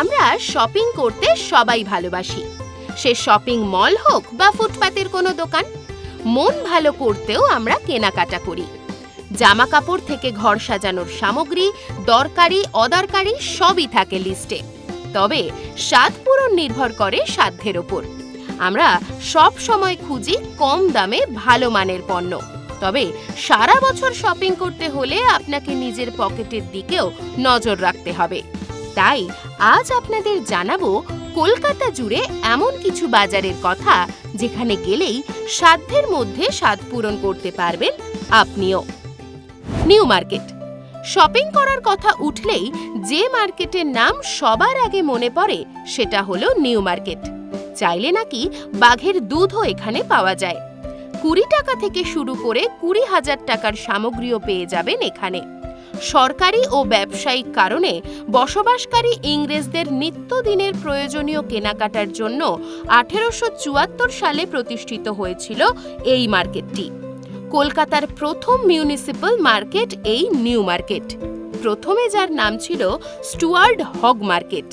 আমরা শপিং করতে সবাই ভালোবাসি। সে শপিং মল হোক বা ফুটপাতের কোনো দোকান, মন ভালো করতেও আমরা কেনাকাটা করি। জামা কাপড় থেকে ঘর সাজানোর সামগ্রী, দরকারি, অদরকারি সবই থাকে লিস্টে তবে স্বাদ পূরণ নির্ভর করে সাধ্যের ওপর। আমরা সব সময় খুঁজি কম দামে ভালো মানের পণ্য। তবে সারা বছর শপিং করতে হলে আপনাকে নিজের পকেটের দিকেও নজর রাখতে হবে। তাই আজ আপনাদের জানাব কলকাতা জুড়ে এমন কিছু বাজারের কথা যেখানে গেলেই সাধ্যের মধ্যে স্বাদ পূরণ করতে পারবেন আপনিও। New market. শপিং করার কথা উঠলেই যে মার্কেটের নাম সবার আগে মনে পড়ে সেটা হলো নিউ মার্কেট। চাইলে নাকি বাঘের দুধও এখানে পাওয়া যায়। কুড়ি টাকা থেকে শুরু করে কুড়ি হাজার টাকার সামগ্রীও পেয়ে যাবেন এখানে। সরকারি ও ব্যবসায়িক কারণে বসবাসকারী ইংরেজদের নিত্যদিনের প্রয়োজনীয় কেনাকাটার জন্য আঠেরোশো চুয়াত্তর সালে প্রতিষ্ঠিত হয়েছিল এই মার্কেটটি। কলকাতার প্রথম মিউনিসিপ্যাল মার্কেট এই নিউ মার্কেট। প্রথমে যার নাম ছিল স্টুয়ার্ড হগ মার্কেট,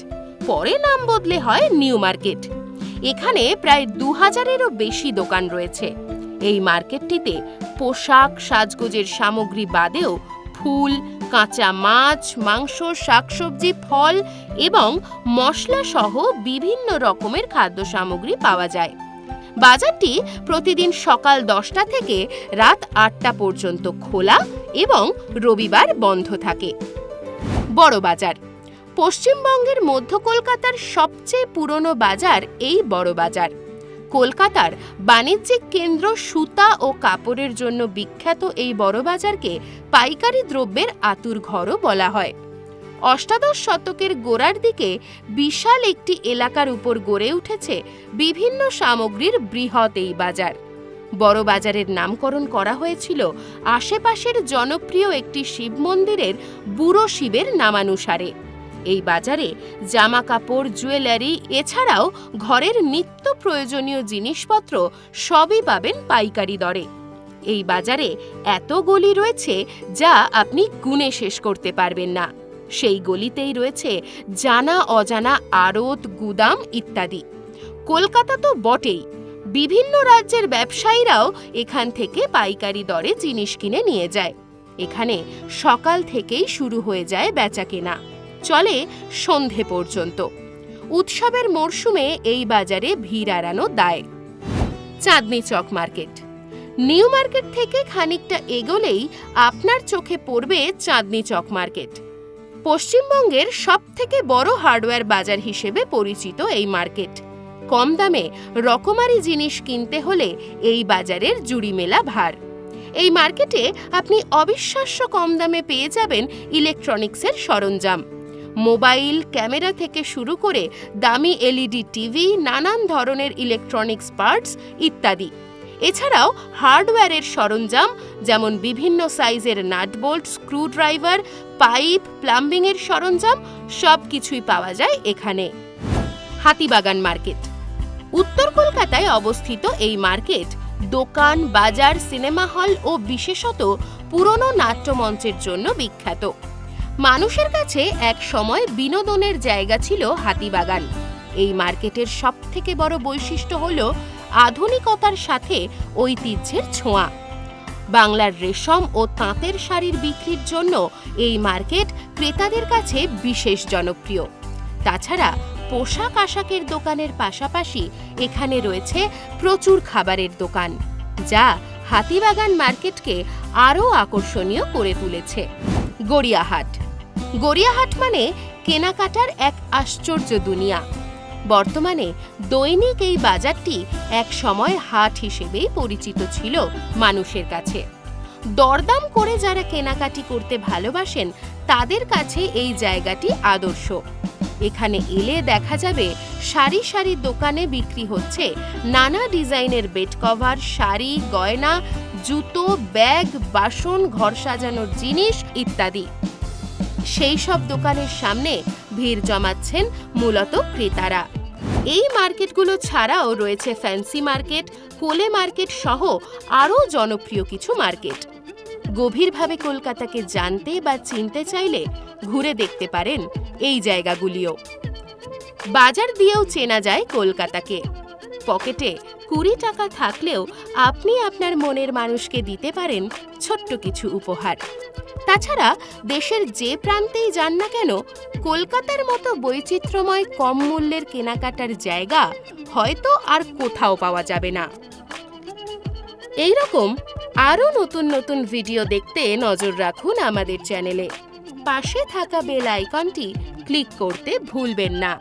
পরে নাম বদলে হয় নিউ মার্কেট। এখানে প্রায় দু হাজারেরও বেশি দোকান রয়েছে। এই মার্কেটটিতে পোশাক, সাজগোজের সামগ্রী বাদেও ফুল কাঁচা মাছ, মাংস, শাকসবজি, ফল এবং মশলা সহ বিভিন্ন রকমের খাদ্য সামগ্রী পাওয়া যায়। বাজারটি প্রতিদিন সকাল দশটা থেকে রাত আটটা পর্যন্ত খোলা এবং রবিবার বন্ধ থাকে। বড় বাজার। পশ্চিমবঙ্গের মধ্য কলকাতার সবচেয়ে পুরনো বাজার এই বড় বাজার। কলকাতার বাণিজ্যিক কেন্দ্র সুতা ও কাপড়ের জন্য বিখ্যাত এই বড় বাজারকে পাইকারি দ্রব্যের আতুর ঘরও বলা হয়। অষ্টাদশ শতকের গোড়ার দিকে বিশাল একটি এলাকার উপর গড়ে উঠেছে বিভিন্ন সামগ্রীর বৃহৎ এই বাজার। বড় বাজারের নামকরণ করা হয়েছিল আশেপাশের জনপ্রিয় একটি শিব মন্দিরের বুড়ো শিবের নামানুসারে। এই বাজারে জামা কাপড় জুয়েলারি, এছাড়াও ঘরের নিত্য প্রয়োজনীয় জিনিসপত্র সবই পাবেন পাইকারি দরে। এই বাজারে এত গলি রয়েছে যা আপনি গুণে শেষ করতে পারবেন না। সেই গলিতেই রয়েছে জানা, অজানা আড়ত, গুদাম ইত্যাদি। কলকাতা তো বটেই। বিভিন্ন রাজ্যের ব্যবসায়ীরাও এখান থেকে পাইকারি দরে জিনিস কিনে নিয়ে যায়। এখানে সকাল থেকেই শুরু হয়ে যায় বেচা কেনা চলে সন্ধে পর্যন্ত। উৎসবের মরশুমে এই বাজারে ভিড় এড়ানো দায়। Chandni Chowk market. New market থেকে খানিকটা এগোলেই আপনার চোখে পড়বে চাঁদনি চক মার্কেট। পশ্চিমবঙ্গের সবথেকে বড় হার্ডওয়্যার বাজার হিসেবে পরিচিত এই মার্কেট। কম দামে রকমারি জিনিস কিনতে হলে এই বাজারের জুড়ি মেলা ভার। এই মার্কেটে আপনি অবিশ্বাস্য কম দামে পেয়ে যাবেন ইলেকট্রনিক্সের সরঞ্জাম। মোবাইল, ক্যামেরা থেকে শুরু করে দামি এলইডি টিভি, নানান ধরনের ইলেকট্রনিক্স পার্টস ইত্যাদি। এছাড়াও হার্ডওয়্যারের সরঞ্জাম, যেমন বিভিন্ন সাইজের নাটবোল্ট, স্ক্রুড্রাইভার, পাইপ, প্লাম্বিংয়ের সরঞ্জাম সব কিছুই পাওয়া যায় এখানে। হাতিবাগান মার্কেট। উত্তর কলকাতায় অবস্থিত এই মার্কেট দোকান, বাজার, সিনেমা হল ও বিশেষত পুরনো নাট্যমঞ্চের জন্য বিখ্যাত। মানুষের কাছে এক সময় বিনোদনের জায়গা ছিল হাতিবাগান। এই মার্কেটের সবথেকে বড় বৈশিষ্ট্য হল আধুনিকতার সাথে ঐতিহ্যের ছোঁয়া। বাংলার রেশম ও তাঁতের শাড়ির বিক্রির জন্য এই মার্কেট ক্রেতাদের কাছে বিশেষ জনপ্রিয়। তাছাড়া পোশাক আশাকের দোকানের পাশাপাশি এখানে রয়েছে প্রচুর খাবারের দোকান, যা হাতিবাগান মার্কেটকে আরও আকর্ষণীয় করে তুলেছে। গড়িয়াহাট গড়িয়াহাট মানে কেনাকাটার এক আশ্চর্য দুনিয়া। বর্তমানে দৈনিক এই বাজারটি এক সময় হাট হিসেবেই পরিচিত ছিল মানুষের কাছে। দরদাম করে যারা কেনাকাটি করতে ভালোবাসেন, তাদের কাছে এই জায়গাটি আদর্শ। এখানে এলে দেখা যাবে সারি সারি দোকানে বিক্রি হচ্ছে নানা ডিজাইনের বেড কভার, শাড়ি, গয়না, জুতো, ব্যাগ, বাসন, ঘর সাজানোর জিনিস ইত্যাদি। সেই সব দোকানের সামনে ভিড় জমাচ্ছেন মূলত ক্রেতারা। এই মার্কেটগুলো ছাড়াও রয়েছে ফ্যান্সি মার্কেট, কোলে মার্কেট সহ আরও জনপ্রিয় কিছু মার্কেট। গভীরভাবে কলকাতাকে জানতে বা চিনতে চাইলে ঘুরে দেখতে পারেন এই জায়গাগুলিও। বাজার দিয়েও চেনা যায় কলকাতাকে। পকেটে কুড়ি টাকা থাকলেও আপনি আপনার মনের মানুষকে দিতে পারেন ছোট্ট কিছু উপহার। তাছাড়া দেশের যে প্রান্তেই যান না কেন, কলকাতার মতো বৈচিত্র্যময় কম মূল্যের কেনাকাটার জায়গা হয়তো আর কোথাও পাওয়া যাবে না। এই রকম আরও নতুন নতুন ভিডিও দেখতে নজর রাখুন আমাদের চ্যানেলে। পাশে থাকা বেল আইকনটি ক্লিক করতে ভুলবেন না।